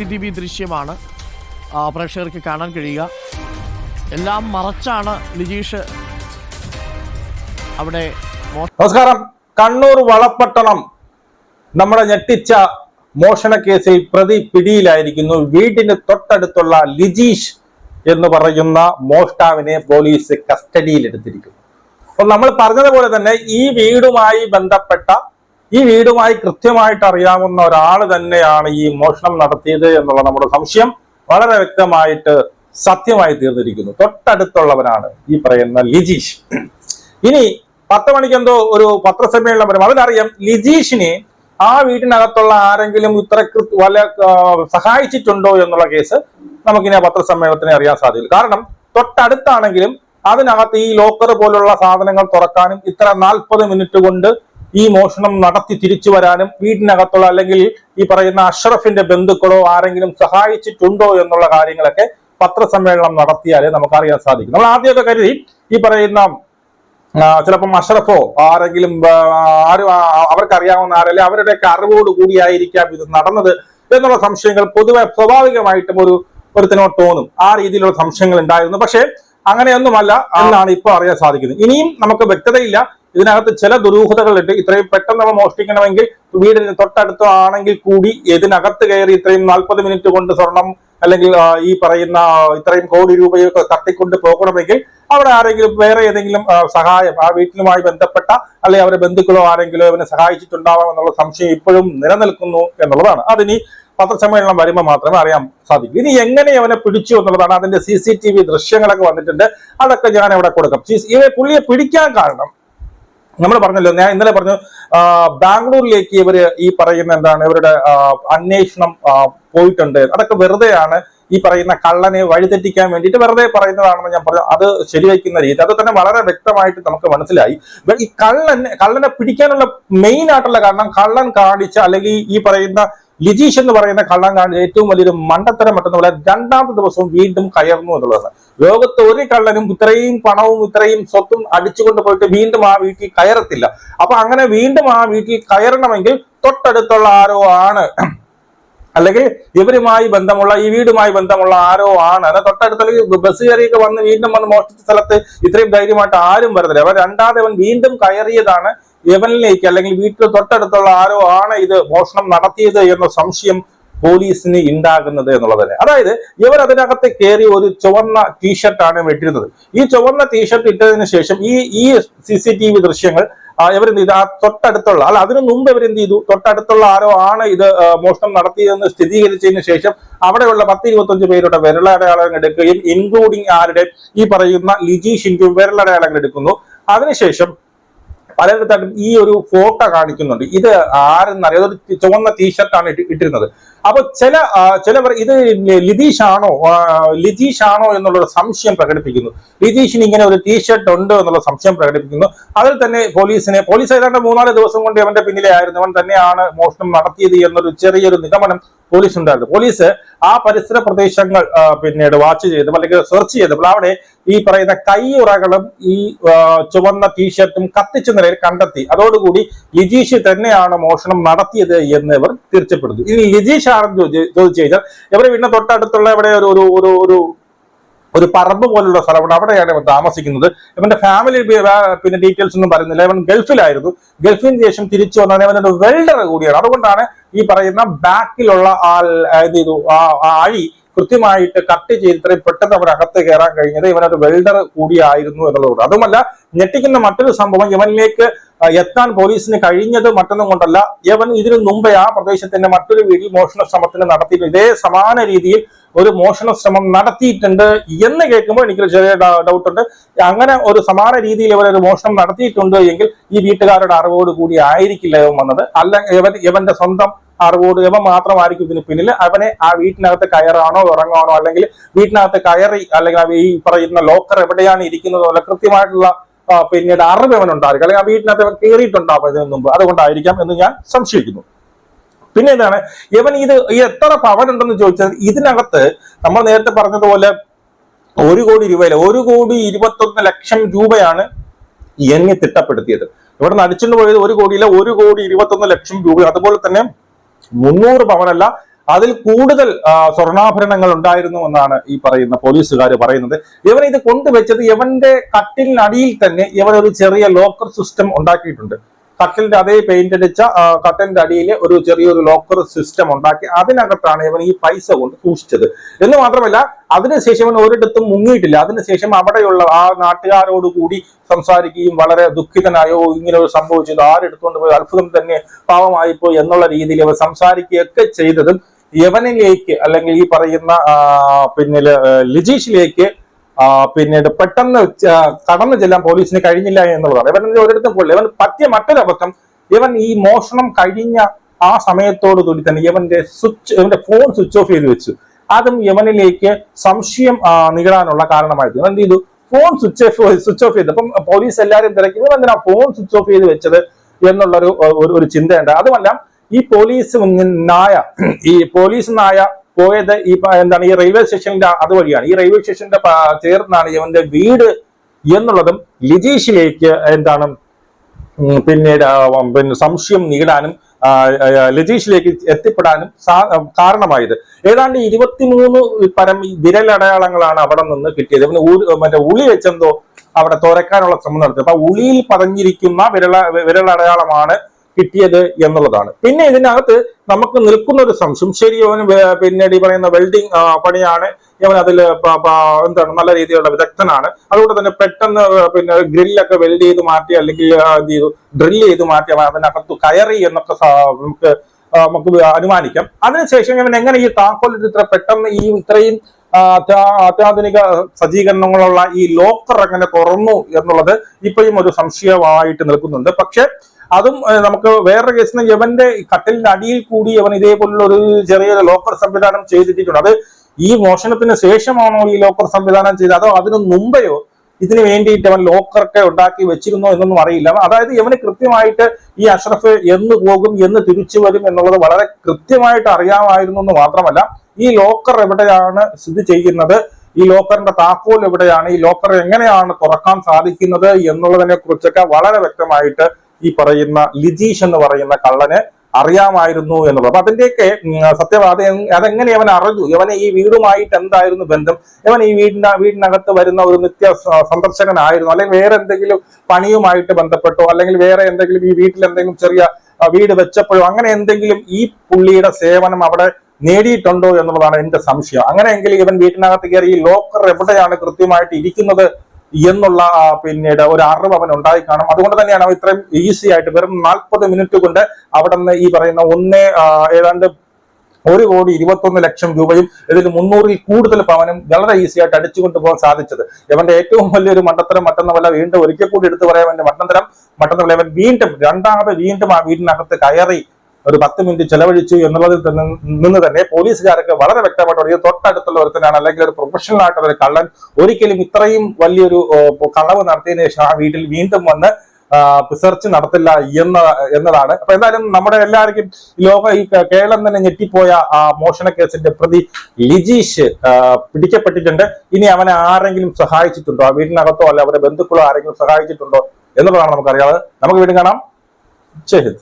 C T V ദൃശ്യമാണ്. പ്രേക്ഷകർക്ക് കാണാൻ കഴിയുക. എല്ലാം മറച്ചാണ് ലിജീഷ് അവിടെ നമസ്കാരം. കണ്ണൂർ വളപ്പട്ടണം നമ്മുടെ ഞെട്ടിച്ച മോഷണ കേസിൽ പ്രതി പിടിയിലായിരിക്കുന്നു. വീടിന് തൊട്ടടുത്തുള്ള ലിജീഷ് എന്ന് പറയുന്ന മോഷ്ടാവിനെ പോലീസ് കസ്റ്റഡിയിലെടുത്തിരിക്കുന്നു. അപ്പോൾ നമ്മൾ പറഞ്ഞതുപോലെ തന്നെ ഈ വീടുമായി ബന്ധപ്പെട്ട ഈ വീടുമായി കൃത്യമായിട്ട് അറിയാവുന്ന ഒരാൾ തന്നെയാണ് ഈ മോഷണം നടത്തിയത് എന്നുള്ള നമ്മുടെ സംശയം വളരെ വ്യക്തമായിട്ട് സത്യമായി തീർന്നിരിക്കുന്നു. തൊട്ടടുത്തുള്ളവനാണ് ഈ പറയുന്ന ലിജീഷ്. ഇനി പത്ത് മണിക്ക് എന്തോ ഒരു പത്രസമ്മേളനം വരും. അതിനറിയാം ലിജീഷിനെ ആ വീട്ടിനകത്തുള്ള ആരെങ്കിലും ഇത്ര വല്ല സഹായിച്ചിട്ടുണ്ടോ എന്നുള്ള കേസ് നമുക്കിനി ആ പത്രസമ്മേളനത്തിന് അറിയാൻ സാധിക്കും കാരണം തൊട്ടടുത്താണെങ്കിലും അതിനകത്ത് ഈ ലോക്കർ പോലുള്ള സാധനങ്ങൾ തുറക്കാനും ഇത്ര നാൽപ്പത് മിനിറ്റ് കൊണ്ട് ഈ മോഷണം നടത്തി തിരിച്ചു വരാനും വീടിനകത്തുള്ള അല്ലെങ്കിൽ ഈ പറയുന്ന അഷ്റഫിന്റെ ബന്ധുക്കളോ ആരെങ്കിലും സഹായിച്ചിട്ടുണ്ടോ എന്നുള്ള കാര്യങ്ങളൊക്കെ പത്രസമ്മേളനം നടത്തിയാലേ നമുക്കറിയാൻ സാധിക്കും. നമ്മൾ ആദ്യമൊക്കെ കരുതി ഈ പറയുന്ന ചിലപ്പം അഷറഫോ ആരെങ്കിലും ആരും അവർക്ക് അവർക്കറിയാവുന്ന ആരല്ലേ അവരുടെയൊക്കെ അറിവോട് കൂടിയായിരിക്കാം ഇത് നടന്നത് എന്നുള്ള സംശയങ്ങൾ പൊതുവെ സ്വാഭാവികമായിട്ടും ഒരു ഒരുത്തിനോട് തോന്നും. ആ രീതിയിലുള്ള സംശയങ്ങൾ ഉണ്ടായിരുന്നു. പക്ഷേ അങ്ങനെയൊന്നുമല്ല എന്നാണ് ഇപ്പോൾ അറിയാൻ സാധിക്കുന്നത്. ഇനിയും നമുക്ക് വ്യക്തതയില്ല. ഇതിനകത്ത് ചില ദുരൂഹതകളുണ്ട് ഇത്രയും പെട്ടെന്ന് നമ്മൾ മോഷ്ടിക്കണമെങ്കിൽ വീടിന് തൊട്ടടുത്തോ ആണെങ്കിൽ കൂടി ഇതിനകത്ത് കയറി ഇത്രയും നാൽപ്പത് മിനിറ്റ് കൊണ്ട് സ്വർണം അല്ലെങ്കിൽ ഈ പറയുന്ന ഇത്രയും കോടി രൂപയൊക്കെ തട്ടിക്കൊണ്ട് പോകണമെങ്കിൽ അവിടെ ആരെങ്കിലും വേറെ ഏതെങ്കിലും സഹായം ആ വീട്ടിലുമായി ബന്ധപ്പെട്ട അല്ലെങ്കിൽ അവരെ ബന്ധുക്കളോ ആരെങ്കിലും അവനെ സഹായിച്ചിട്ടുണ്ടാവാം എന്നുള്ള സംശയം ഇപ്പോഴും നിലനിൽക്കുന്നു എന്നുള്ളതാണ്. അതിനി പത്രസമ്മേളനം വരുമ്പോൾ മാത്രമേ അറിയാൻ സാധിക്കൂ. ഇനി എങ്ങനെ അവനെ പിടിച്ചു എന്നുള്ളതാണ് അതിന്റെ സി ദൃശ്യങ്ങളൊക്കെ വന്നിട്ടുണ്ട്. അതൊക്കെ ഞാൻ ഇവിടെ കൊടുക്കാം ഇവ പുള്ളിയെ പിടിക്കാൻ കാരണം നമ്മൾ പറഞ്ഞല്ലോ ഞാൻ ഇന്നലെ പറഞ്ഞു ബാംഗ്ലൂരിലേക്ക് ഇവർ ഈ പറയുന്ന എന്താണ് ഇവരുടെ അന്വേഷണം പോയിട്ടുണ്ട്. അതൊക്കെ വെറുതെയാണ് ഈ പറയുന്ന കള്ളനെ വഴിതെറ്റിക്കാൻ വേണ്ടിയിട്ട് വെറുതെ പറയുന്നതാണെന്ന് ഞാൻ പറഞ്ഞു. അത് ശരിവയ്ക്കുന്ന രീതി. അത് തന്നെ വളരെ വ്യക്തമായിട്ട് നമുക്ക് മനസ്സിലായി. ഈ കള്ളൻ കള്ളനെ പിടിക്കാനുള്ള മെയിൻ ആയിട്ടുള്ള കാരണം കള്ളൻ കാണിച്ച അല്ലെങ്കിൽ ഈ പറയുന്ന ലിജീഷ് എന്ന് പറയുന്ന കള്ളൻ കാണിച്ച ഏറ്റവും വലിയൊരു മണ്ടത്തരം പറ്റുന്ന പോലെ രണ്ടാമത്തെ ദിവസവും വീണ്ടും കയർന്നു എന്നുള്ളതാണ്. ലോകത്ത് ഒരു കള്ളനും ഇത്രയും പണവും ഇത്രയും സ്വത്തും അടിച്ചുകൊണ്ട് പോയിട്ട് വീണ്ടും ആ വീട്ടിൽ കയറത്തില്ല. അപ്പൊ അങ്ങനെ വീണ്ടും ആ വീട്ടിൽ കയറണമെങ്കിൽ തൊട്ടടുത്തുള്ള ആരോ ആണ്. അല്ലെങ്കിൽ ഇവരുമായി ബന്ധമുള്ള ഈ വീടുമായി ബന്ധമുള്ള ആരോ ആണ്. അല്ല തൊട്ടടുത്തുള്ള ബസ് കയറിയൊക്കെ വന്ന് വീണ്ടും വന്ന് മോഷ്ടിച്ച സ്ഥലത്ത് ഇത്രയും ധൈര്യമായിട്ട് ആരും വരുന്നില്ല അവൻ രണ്ടാമത് അവൻ വീണ്ടും കയറിയതാണ് യവനിലേക്ക് അല്ലെങ്കിൽ വീട്ടിൽ തൊട്ടടുത്തുള്ള ആരോ ആണ് ഇത് മോഷണം നടത്തിയത് എന്ന സംശയം പോലീസിന് ഉണ്ടാകുന്നത് എന്നുള്ളത് തന്നെ അതായത് ഇവർ അതിനകത്ത് കയറി ഒരു ചുവന്ന ടീഷർട്ടാണ് ഇട്ടിരുന്നത്. ഈ ചുവന്ന ടീഷർട്ട് ഇട്ടതിന് ശേഷം ഈ ഈ സി സി ടി വി ദൃശ്യങ്ങൾ ഇവരെന്ത് ചെയ്തു? ആ തൊട്ടടുത്തുള്ള അല്ല അതിനു മുമ്പ് ഇവരെന്ത് ചെയ്തു? തൊട്ടടുത്തുള്ള ആരോ ആണ് ഇത് മോഷണം നടത്തിയതെന്ന് സ്ഥിരീകരിച്ചതിന് ശേഷം അവിടെയുള്ള പത്ത് ഇരുപത്തഞ്ച് പേരുടെ വിരലടയാളങ്ങൾ എടുക്കുകയും ഇൻക്ലൂഡിങ് ആരുടെ? ഈ പറയുന്ന ലിജീഷിന്റെ വിരലടയാളങ്ങൾ എടുക്കുന്നു. അതിനുശേഷം പലയിടത്തായിട്ടും ഈ ഒരു ഫോട്ടോ കാണിക്കുന്നുണ്ട്. ഇത് ആരെന്നറിയാം. അതൊരു ചുവന്ന ടീഷർട്ടാണ് ഇട്ടി- ഇട്ടിരുന്നത്. അപ്പൊ ചില ചിലവർ ഇത് ലിതീഷ് ആണോ ലിതീഷ് ആണോ എന്നുള്ള സംശയം പ്രകടിപ്പിക്കുന്നു. ലിതീഷിന് ഇങ്ങനെ ഒരു ടീഷർട്ട് ഉണ്ട് എന്നുള്ള സംശയം പ്രകടിപ്പിക്കുന്നു. അതിൽ തന്നെ പോലീസിനെ പോലീസ് ഏതാണ്ട് മൂന്നാൽ ദിവസം കൊണ്ട് അവന്റെ പിന്നിലെ ആയിരുന്നു. അവൻ തന്നെയാണ് മോഷണം നടത്തിയത് എന്നൊരു ചെറിയൊരു നിഗമനം പോലീസ് ഉണ്ടായിരുന്നു പോലീസ് ആ പരിസര പ്രദേശങ്ങൾ പിന്നീട് വാച്ച് ചെയ്തു അല്ലെങ്കിൽ സെർച്ച് ചെയ്തപ്പോൾ അവിടെ ഈ പറയുന്ന കൈയുറകളും ഈ ചുവന്ന ടീഷർട്ടും കത്തിച്ച നിലയിൽ കണ്ടെത്തി. അതോടുകൂടി ലിജീഷ് തന്നെയാണ് മോഷണം നടത്തിയത് എന്ന് ഇവർ തിരിച്ചപ്പെടുന്നു. ഇനി ലിജീഷ് ആണെന്ന് ചോദിച്ചു കഴിഞ്ഞാൽ ഇവിടെ വീടിന് തൊട്ടടുത്തുള്ള ഇവിടെ ഒരു ഒരു ഒരു ഒരു പറമ്പ് പോലുള്ള സ്ഥലമുണ്ട്. അവിടെയാണ് ഇവൻ താമസിക്കുന്നത്. ഇവന്റെ ഫാമിലി പിന്നെ ഡീറ്റെയിൽസ് ഒന്നും പറയുന്നില്ല. ഇവൻ ഗൾഫിലായിരുന്നു. ഗൾഫിന് ശേഷം തിരിച്ചു വന്നാൽ ഇവനൊരു വെൽഡർ കൂടിയാണ്. അതുകൊണ്ടാണ് ഈ പറയുന്ന ബാക്കിലുള്ള ആ ഇത് ചെയ്തു ആ അഴി കൃത്യമായിട്ട് കട്ട് ചെയ്ത് ഇത്രയും പെട്ടെന്ന് അവൻ അകത്ത് കയറാൻ കഴിഞ്ഞത് ഇവനൊരു വെൽഡർ കൂടിയായിരുന്നു എന്നുള്ളതുകൊണ്ട്. അതുമല്ല ഞെട്ടിക്കുന്ന മറ്റൊരു സംഭവം ഇവനിലേക്ക് എത്താൻ പോലീസിന് കഴിഞ്ഞത് മറ്റൊന്നും കൊണ്ടല്ല. ഇവൻ ഇതിനു മുമ്പേ ആ പ്രദേശത്തിന്റെ മറ്റൊരു വീട്ടിൽ മോഷണ ശ്രമത്തിന് നടത്തിയിട്ട് ഇതേ സമാന രീതിയിൽ ഒരു മോഷണ ശ്രമം നടത്തിയിട്ടുണ്ട് എന്ന് കേൾക്കുമ്പോൾ എനിക്കൊരു ചെറിയ ഡൗട്ട് ഉണ്ട് അങ്ങനെ ഒരു സമാന രീതിയിൽ ഇവർ ഒരു മോഷണം നടത്തിയിട്ടുണ്ട് എങ്കിൽ ഈ വീട്ടുകാരുടെ അറിവോട് കൂടി ആയിരിക്കില്ല ഇവൻ വന്നത്. അല്ല ഇവൻ ഇവന്റെ സ്വന്തം അറിവോട് ഇവൻ മാത്രമായിരിക്കും ഇതിന് പിന്നിൽ. അവനെ ആ വീട്ടിനകത്ത് കയറാണോ ഇറങ്ങാണോ അല്ലെങ്കിൽ വീട്ടിനകത്ത് കയറി അല്ലെങ്കിൽ ഈ പറയുന്ന ലോക്കർ എവിടെയാണ് ഇരിക്കുന്നത് കൃത്യമായിട്ടുള്ള പിന്നീട് അറിവ് ഉണ്ടായിരിക്കും. അല്ലെങ്കിൽ ആ വീട്ടിനകത്ത് കയറിയിട്ടുണ്ടാവും ഇതിനു മുമ്പ്? അതുകൊണ്ടായിരിക്കാം എന്ന് ഞാൻ സംശയിക്കുന്നു. പിന്നെ എന്താണ് ഇവൻ ഇത് എത്ര പവൻ ഉണ്ടെന്ന് ചോദിച്ചാൽ ഇതിനകത്ത് നമ്മൾ നേരത്തെ പറഞ്ഞതുപോലെ ഒരു കോടി രൂപയില്ല. ഒരു കോടി ഇരുപത്തൊന്ന് ലക്ഷം രൂപയാണ് എന്നെ തിട്ടപ്പെടുത്തിയത്. ഇവിടെ നിന്ന് പോയത് ഒരു കോടിയില്ല ഒരു കോടി ഇരുപത്തൊന്ന് ലക്ഷം രൂപ അതുപോലെ തന്നെ മുന്നൂറ് പവനല്ല അതിൽ കൂടുതൽ സ്വർണാഭരണങ്ങൾ ഉണ്ടായിരുന്നു എന്നാണ് ഈ പറയുന്ന പോലീസുകാർ പറയുന്നത്. ഇവൻ ഇത് കൊണ്ടുവച്ചത് ഇവന്റെ കട്ടിലിനടിയിൽ തന്നെ ഇവൻ ഒരു ചെറിയ ലോക്കർ സിസ്റ്റം ഉണ്ടാക്കിയിട്ടുണ്ട്. കട്ടിലിന്റെ അതേ പെയിന്റ് അടിച്ച കട്ടലിന്റെ അടിയിൽ ഒരു ചെറിയൊരു ലോക്കർ സിസ്റ്റം ഉണ്ടാക്കി അതിനകത്താണ് ഇവൻ ഈ പൈസ കൊണ്ട് സൂക്ഷിച്ചത്. എന്ന് മാത്രമല്ല അതിനുശേഷം ഇവൻ ഒരിടത്തും മുങ്ങിയിട്ടില്ല. അതിനുശേഷം അവിടെയുള്ള ആ നാട്ടുകാരോട് കൂടി സംസാരിക്കുകയും വളരെ ദുഃഖിതനായോ ഇങ്ങനെ ഒരു സംഭവിച്ചത് ആരെടുത്തുകൊണ്ട് പോയി അത്ഭുതം തന്നെ പാവമായിപ്പോ എന്നുള്ള രീതിയിൽ ഇവർ സംസാരിക്കുകയൊക്കെ ചെയ്തതും യവനിലേക്ക് അല്ലെങ്കിൽ ഈ പറയുന്ന പിന്നിൽ പിന്നെ ലിജീഷിലേക്ക് പിന്നീട് പെട്ടെന്ന് കടന്നു ചെല്ലാൻ പോലീസിന് കഴിഞ്ഞില്ല എന്നുള്ളതാണ്. ഇവൻ ഒരിടത്തും പോയില്ല ഇവൻ പറ്റിയ മറ്റൊരു അബദ്ധം ഇവൻ ഈ മോഷണം കഴിഞ്ഞ ആ സമയത്തോടു കൂടി തന്നെ ഇവന്റെ സ്വിച്ച് ഇവന്റെ ഫോൺ സ്വിച്ച് ഓഫ് ചെയ്ത് വെച്ചു. അതും യവനിലേക്ക് സംശയം നികളാനുള്ള ഇവൻ എന്ത് ചെയ്തു? Phone switch off switch off ചെയ്തു. അപ്പം പോലീസ് എല്ലാവരും ഇവൻ എന്തിനാ ഫോൺ സ്വിച്ച് ഓഫ് ചെയ്ത് വെച്ചത്? എന്നുള്ളൊരു ഒരു ചിന്തയുണ്ട്. അതുമല്ല ഈ പോലീസ് നായ ഈ പോലീസ് നായ പോയത് ഈ എന്താണ് ഈ റെയിൽവേ സ്റ്റേഷന്റെ അതുവഴിയാണ്. ഈ റെയിൽവേ സ്റ്റേഷന്റെ ചേർന്നാണ് ഇവന്റെ വീട് എന്നുള്ളതും ലിജീഷിലേക്ക് എന്താണ് പിന്നീട് പിന്നെ സംശയം നീടാനും ലജീഷിലേക്ക് എത്തിപ്പെടാനും കാരണമായത്. ഏതാണ്ട് ഇരുപത്തിമൂന്ന് പരം വിരലടയാളങ്ങളാണ് അവിടെ നിന്ന് കിട്ടിയത്. പിന്നെ മറ്റേ ഉളി വെച്ചെന്തോ അവിടെ തുറക്കാനുള്ള ശ്രമം നടത്തി. അപ്പൊ ഉളിയിൽ പതഞ്ഞിരിക്കുന്ന വിരള വിരലടയാളമാണ് കിട്ടിയത് എന്നുള്ളതാണ്. പിന്നെ ഇതിനകത്ത് നമുക്ക് നിൽക്കുന്ന ഒരു സംശയം ശരി അവൻ പിന്നീട് ഈ പറയുന്ന വെൽഡിങ് പണിയാണ്. ഇവൻ അതിൽ എന്താണ് നല്ല രീതിയിലുള്ള വിദഗ്ധനാണ്. അതുകൊണ്ട് തന്നെ പെട്ടെന്ന് പിന്നെ ഗ്രില്ലൊക്കെ വെൽഡ് ചെയ്ത് മാറ്റി അല്ലെങ്കിൽ എന്ത് ചെയ്തു ഡ്രിൽ ചെയ്ത് മാറ്റി അവൻ അതിനകത്ത് കയറി എന്നൊക്കെ നമുക്ക് നമുക്ക് അനുമാനിക്കാം. അതിനുശേഷം ഇവൻ എങ്ങനെ ഈ താക്കോൽ ഇത്ര പെട്ടെന്ന് ഈ ഇത്രയും അത്യാധുനിക സജ്ജീകരണങ്ങളുള്ള ഈ ലോക്കർ എങ്ങനെ തുറന്നു എന്നുള്ളത് ഇപ്പോഴും ഒരു സംശയമായിട്ട് നിൽക്കുന്നുണ്ട്. പക്ഷെ അതും നമുക്ക് വേറൊരു കേസിന് യവന്റെ കട്ടിലിന്റെ അടിയിൽ കൂടി അവൻ ഇതേപോലുള്ള ഒരു ചെറിയൊരു ലോക്കർ സംവിധാനം ചെയ്തിട്ടുണ്ട്. അത് ഈ മോഷണത്തിന് ശേഷമാണോ ഈ ലോക്കർ സംവിധാനം ചെയ്തത്? അതോ അതിനു മുമ്പെയോ ഇതിന് വേണ്ടിയിട്ട് അവൻ ലോക്കറൊക്കെ ഉണ്ടാക്കി വെച്ചിരുന്നോ എന്നൊന്നും അറിയില്ല. അതായത് ഇവന് കൃത്യമായിട്ട് ഈ അഷ്റഫ് എന്ന് പോകും എന്ന് തിരിച്ചു വരും എന്നുള്ളത് വളരെ കൃത്യമായിട്ട് അറിയാമായിരുന്നു എന്ന് മാത്രമല്ല ഈ ലോക്കർ എവിടെയാണ് സ്ഥിതി ചെയ്യുന്നത്? ഈ ലോക്കറിന്റെ താക്കോൽ എവിടെയാണ്? ഈ ലോക്കർ എങ്ങനെയാണ് തുറക്കാൻ സാധിക്കുന്നത്? എന്നുള്ളതിനെ കുറിച്ചൊക്കെ വളരെ വ്യക്തമായിട്ട് ഈ പറയുന്ന ലിജീഷ് എന്ന് പറയുന്ന കള്ളന് അറിയാമായിരുന്നു എന്നുള്ളത്. അപ്പൊ അതിന്റെയൊക്കെ സത്യവാദ സത്യം അത് അതെങ്ങനെ അവൻ അറിഞ്ഞു? ഇവനെ ഈ വീടുമായിട്ട് എന്തായിരുന്നു ബന്ധം? ഇവൻ ഈ വീടിന്റെ വീടിനകത്ത് വരുന്ന ഒരു നിത്യ സന്ദർശകനായിരുന്നു അല്ലെങ്കിൽ വേറെ എന്തെങ്കിലും പണിയുമായിട്ട് ബന്ധപ്പെട്ടോ അല്ലെങ്കിൽ വേറെ എന്തെങ്കിലും ഈ വീട്ടിൽ എന്തെങ്കിലും ചെറിയ വീട് വെച്ചപ്പോഴോ അങ്ങനെ എന്തെങ്കിലും ഈ പുള്ളിയുടെ സേവനം അവിടെ നേടിയിട്ടുണ്ടോ എന്നുള്ളതാണ് എന്റെ സംശയം. അങ്ങനെയെങ്കിൽ ഇവൻ വീട്ടിനകത്ത് കയറി ഈ ലോക്കർ എവിടെയാണ് കൃത്യമായിട്ട് ഇരിക്കുന്നത് എന്നുള്ള പിന്നീട് ഒരു അറിവ് അവൻ ഉണ്ടായി കാണും. അതുകൊണ്ട് തന്നെയാണ് അവൻ ഇത്രയും ഈസി ആയിട്ട് വെറും നാൽപ്പത് മിനിറ്റ് കൊണ്ട് അവിടെ നിന്ന് ഈ പറയുന്ന ഒന്നേ ഏതാണ്ട് ഒരു കോടി ഇരുപത്തൊന്ന് ലക്ഷം രൂപയും ഇതിൽ മുന്നൂറിൽ കൂടുതൽ പവനും വളരെ ഈസി ആയിട്ട് അടിച്ചുകൊണ്ട് പോകാൻ സാധിച്ചത്. ഇവന്റെ ഏറ്റവും വലിയൊരു മണ്ടത്തരം മറ്റന്നവല്ല വീണ്ടും ഒരിക്കൽ കൂടി എടുത്തു പറയാൻ വേണ്ടി മട്ടന്തരം മട്ടന്നവല്ല ഇവൻ വീണ്ടും രണ്ടാമത് വീണ്ടും ആ വീടിനകത്ത് കയറി ഒരു പത്ത് മിനിറ്റ് ചെലവഴിച്ചു എന്നുള്ളതിൽ നിന്ന് തന്നെ പോലീസുകാരൊക്കെ വളരെ വ്യക്തമായിട്ട് ഇത് തൊട്ടടുത്തുള്ള ഒരുത്തനാണ് അല്ലെങ്കിൽ ഒരു പ്രൊഫഷണൽ ആയിട്ടുള്ള ഒരു കള്ളൻ. ഒരിക്കലും ഇത്രയും വലിയൊരു കളവ് നടത്തിയതിനു ശേഷം ആ വീട്ടിൽ വീണ്ടും വന്ന് സെർച്ച് നടത്തില്ല എന്ന എന്നതാണ്. അപ്പൊ എന്തായാലും നമ്മുടെ എല്ലാവർക്കും ലോക ഈ കേരളം തന്നെ ഞെട്ടിപ്പോയ ആ മോഷണ കേസിന്റെ പ്രതി ലിജീഷ് പിടിക്കപ്പെട്ടിട്ടുണ്ട്. ഇനി അവനെ ആരെങ്കിലും സഹായിച്ചിട്ടുണ്ടോ? ആ വീടിനകത്തോ അല്ല അവരുടെ ബന്ധുക്കളോ ആരെങ്കിലും സഹായിച്ചിട്ടുണ്ടോ എന്നുള്ളതാണ് നമുക്കറിയാതെ നമുക്ക് വീണ്ടും കാണാം. ശരി